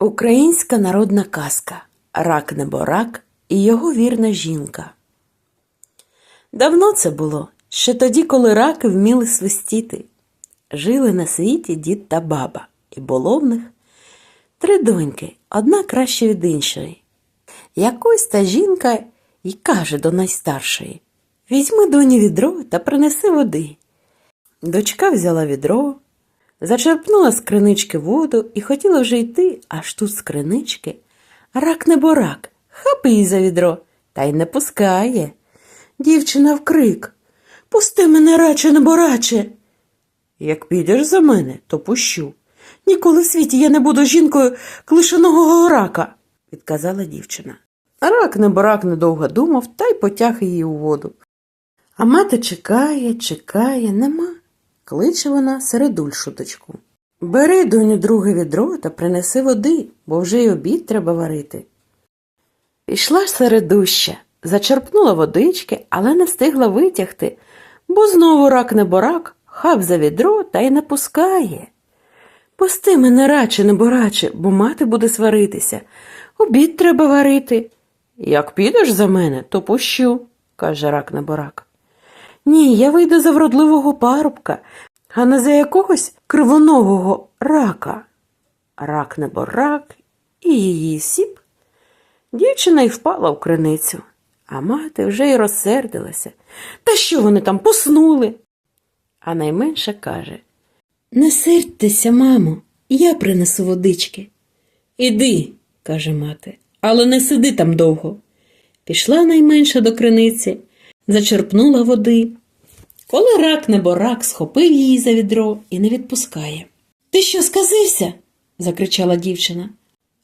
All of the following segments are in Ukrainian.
Українська народна казка Рак неборак і його вірна жінка. Давно це було, ще тоді, коли раки вміли свистіти. Жили на світі дід та баба, і було в них три доньки, одна краще від іншої. Якось та жінка й каже до найстаршої Візьми доні відро та принеси води. Дочка взяла відро, зачерпнула з кринички воду і хотіла вже йти, аж тут з кринички. Рак не борак, хапи її за відро, та й не пускає. Дівчина вкрик Пусти мене, раче небораче. Як підеш за мене, то пущу. Ніколи в світі я не буду жінкою клишеного рака, відказала дівчина. Рак неборак недовго думав та й потяг її у воду. А мати чекає, чекає, нема. Кличе вона середульшу дочку. Бери, доню, друге відро та принеси води, бо вже й обід треба варити. Пішла середуща, зачерпнула водички, але не встигла витягти, бо знову рак неборак, хап за відро та й не пускає. Пусти мене раче, небораче, бо мати буде сваритися. Обід треба варити. Як підеш за мене, то пущу, каже рак неборак. Ні, я вийду за вродливого парубка, а не за якогось кривоногого рака. Рак неборак і її сіп. Дівчина й впала в криницю, а мати вже й розсердилася. Та що вони там поснули? А найменша каже Не сердьтеся, мамо, я принесу водички. Іди, каже мати, але не сиди там довго. Пішла найменша до криниці, зачерпнула води. Коли рак неборак схопив її за відро і не відпускає. Ти що, сказився? закричала дівчина.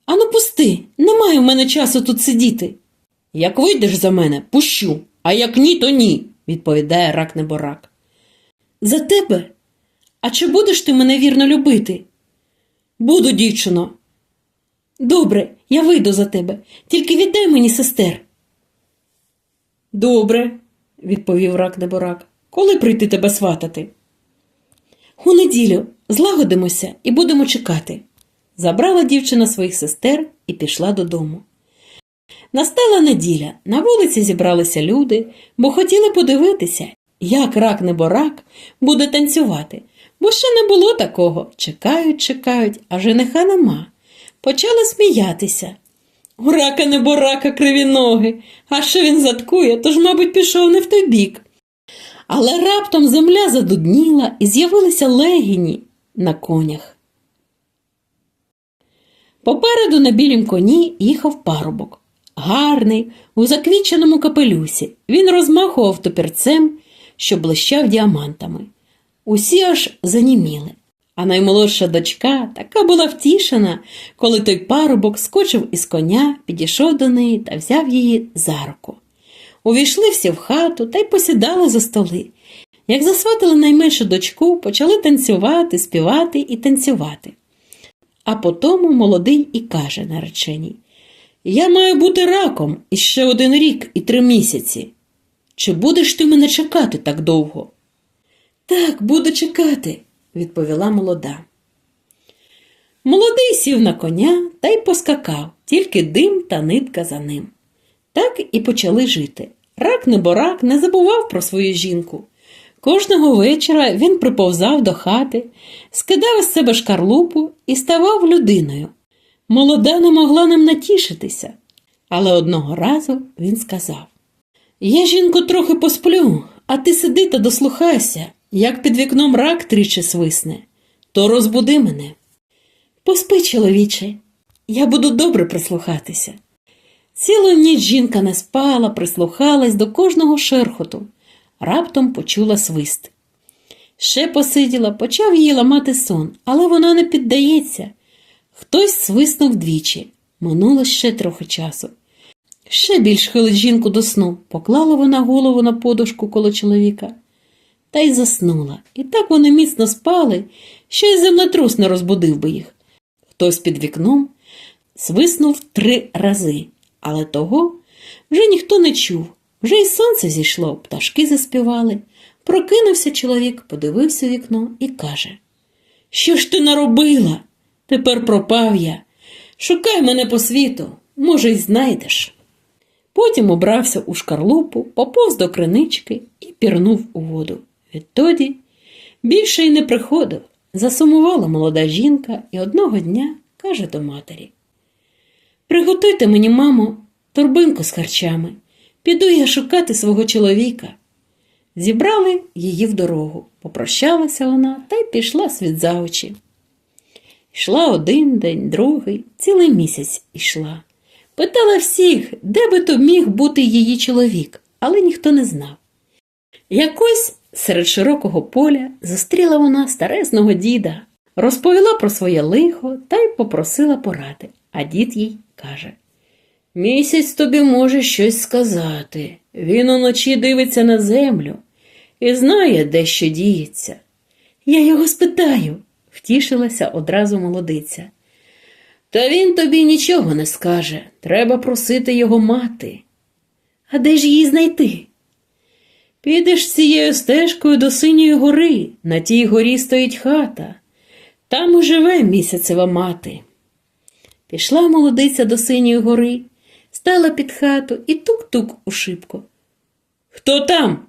Ану пусти, немає в мене часу тут сидіти. Як вийдеш за мене, пущу, а як ні, то ні, відповідає рак неборак. За тебе? А чи будеш ти мене вірно любити? Буду, дівчино. Добре, я вийду за тебе, тільки віддай мені сестер. Добре, відповів рак неборак. Коли прийти тебе сватати? У неділю злагодимося і будемо чекати. Забрала дівчина своїх сестер і пішла додому. Настала неділя, на вулиці зібралися люди, бо хотіли подивитися, як рак неборак буде танцювати, бо ще не було такого. Чекають, чекають, а жениха нема. Почали сміятися. У рака неборака криві ноги, а що він заткує, тож, мабуть, пішов не в той бік. Але раптом земля задудніла і з'явилися легіні на конях. Попереду на білім коні їхав парубок. Гарний, у заквіченому капелюсі. Він розмахував топірцем, що блищав діамантами. Усі аж заніміли. А наймолодша дочка така була втішена, коли той парубок скочив із коня, підійшов до неї та взяв її за руку. Увійшли всі в хату та й посідали за столи. Як засватили найменшу дочку, почали танцювати, співати і танцювати. А потому молодий і каже нареченій Я маю бути раком іще один рік і три місяці. Чи будеш ти мене чекати так довго? Так, буду чекати, відповіла молода. Молодий сів на коня та й поскакав, тільки дим та нитка за ним. Так і почали жити. Рак неборак не забував про свою жінку. Кожного вечора він приповзав до хати, скидав із себе шкарлупу і ставав людиною. Молода не могла ним натішитися, але одного разу він сказав Я, жінко, трохи посплю, а ти сиди та дослухайся, як під вікном рак тричі свисне, то розбуди мене. Поспи, чоловіче, я буду добре прислухатися. Цілу ніч жінка не спала, прислухалась до кожного шерхоту, раптом почула свист. Ще посиділа, почав її ламати сон, але вона не піддається. Хтось свиснув двічі. Минуло ще трохи часу. Ще більш хилить жінку до сну, поклала вона голову на подушку коло чоловіка та й заснула. І так вони міцно спали, що й землетрус не розбудив би їх. Хтось під вікном свиснув три рази, але того вже ніхто не чув. Вже й сонце зійшло, пташки заспівали. Прокинувся чоловік, подивився вікно і каже Що ж ти наробила? Тепер пропав я. Шукай мене по світу, може, й знайдеш. Потім убрався у шкарлупу, поповз до кринички і пірнув у воду. Відтоді більше й не приходив. Засумувала молода жінка і одного дня каже до матері: Приготуйте мені, мамо, торбинку з харчами. Піду я шукати свого чоловіка. Зібрали її в дорогу. Попрощалася вона та й пішла світ за очі. Йшла один день, другий, цілий місяць ішла. Питала всіх, де би то міг бути її чоловік, але ніхто не знав. Якось серед широкого поля зустріла вона старезного діда, розповіла про своє лихо та й попросила поради, а дід їй каже Місяць тобі може щось сказати. Він уночі дивиться на землю і знає, де що діється. Я його спитаю, втішилася одразу молодиця. Та він тобі нічого не скаже. Треба просити його мати. А де ж її знайти? Підеш цією стежкою до синьої гори, на тій горі стоїть хата. Там і живе місяцева мати. Пішла молодиця до синьої гори, стала під хату і тук-тук у шибку. Хто там?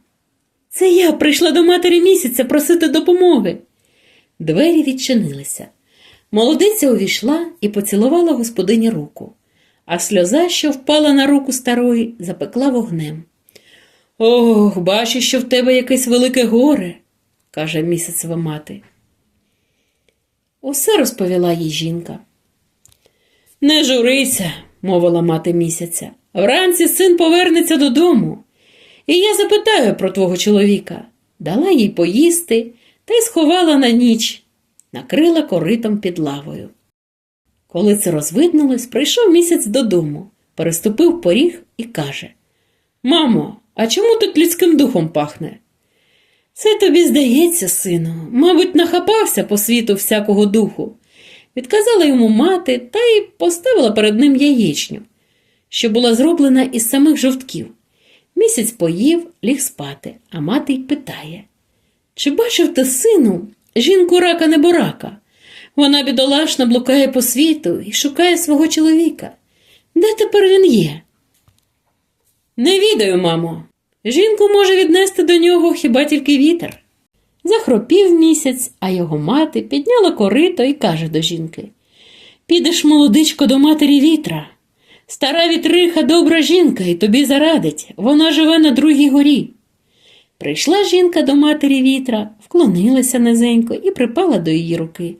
Це я прийшла до матері місяця просити допомоги. Двері відчинилися. Молодиця увійшла і поцілувала господині руку, а сльоза, що впала на руку старої, запекла вогнем. Ох, бачу, що в тебе якесь велике горе, каже місяцева мати. Усе розповіла їй жінка. Не журися, мовила мати місяця. Вранці син повернеться додому, і я запитаю про твого чоловіка. Дала їй поїсти та й сховала на ніч, накрила коритом під лавою. Коли це розвиднулось, прийшов місяць додому, переступив поріг і каже Мамо, а чому тут людським духом пахне? Це тобі здається, сину, мабуть, нахапався по світу всякого духу. Відказала йому мати та й поставила перед ним яєчню, що була зроблена із самих жовтків. Місяць поїв, ліг спати, а мати й питає Чи бачив ти, сину, жінку рака неборака? Вона бідолашно блукає по світу і шукає свого чоловіка. Де тепер він є? Не відаю, мамо. Жінку може віднести до нього хіба тільки вітер. Захропів місяць, а його мати підняла корито і каже до жінки Підеш, молодичко, до матері вітра. Стара вітриха добра жінка і тобі зарадить, вона живе на другій горі. Прийшла жінка до матері вітра, вклонилася низенько і припала до її руки.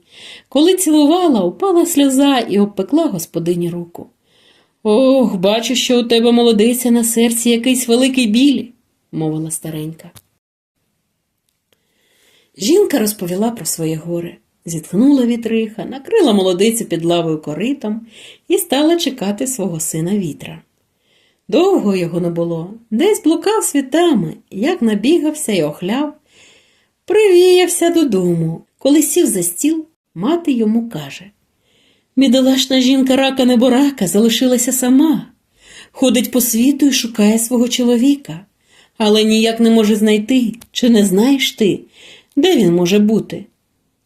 Коли цілувала, упала сльоза і обпекла господині руку. Ох, бачу, що у тебе молодиця на серці якийсь великий біль, мовила старенька. Жінка розповіла про своє горе, зітхнула вітриха, накрила молодицю під лавою коритом і стала чекати свого сина вітра. Довго його не було, десь блукав світами, як набігався і охляв, привіявся додому. Коли сів за стіл, мати йому каже Бідолашна жінка рака неборака залишилася сама, ходить по світу і шукає свого чоловіка, але ніяк не може знайти, чи не знаєш ти, де він може бути?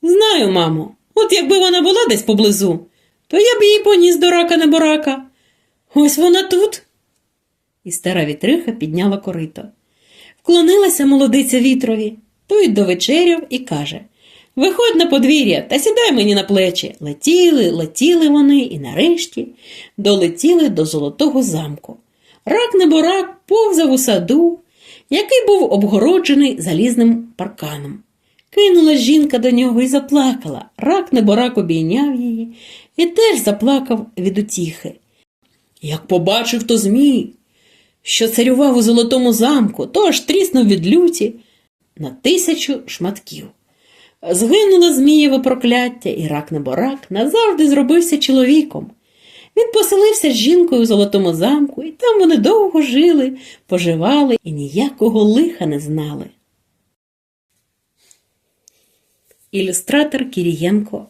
Знаю, мамо, от якби вона була десь поблизу, то я б її поніс до рака неборака. Ось вона тут. І стара вітриха підняла корито. Вклонилася молодиця вітрові, той довечеряв і каже Виходь на подвір'я та сідай мені на плечі. Летіли, летіли вони і нарешті долетіли до золотого замку. Рак неборак повзав у саду, який був обгороджений залізним парканом. Кинулась жінка до нього і заплакала. Рак неборак обійняв її і теж заплакав від утіхи. Як побачив то Змій, що царював у золотому замку, то аж тріснув від люті на тисячу шматків. Згинуло Змієве прокляття, і рак неборак назавжди зробився чоловіком. Він поселився з жінкою у золотому замку, і там вони довго жили, поживали і ніякого лиха не знали. Ілюстратор Кірієнко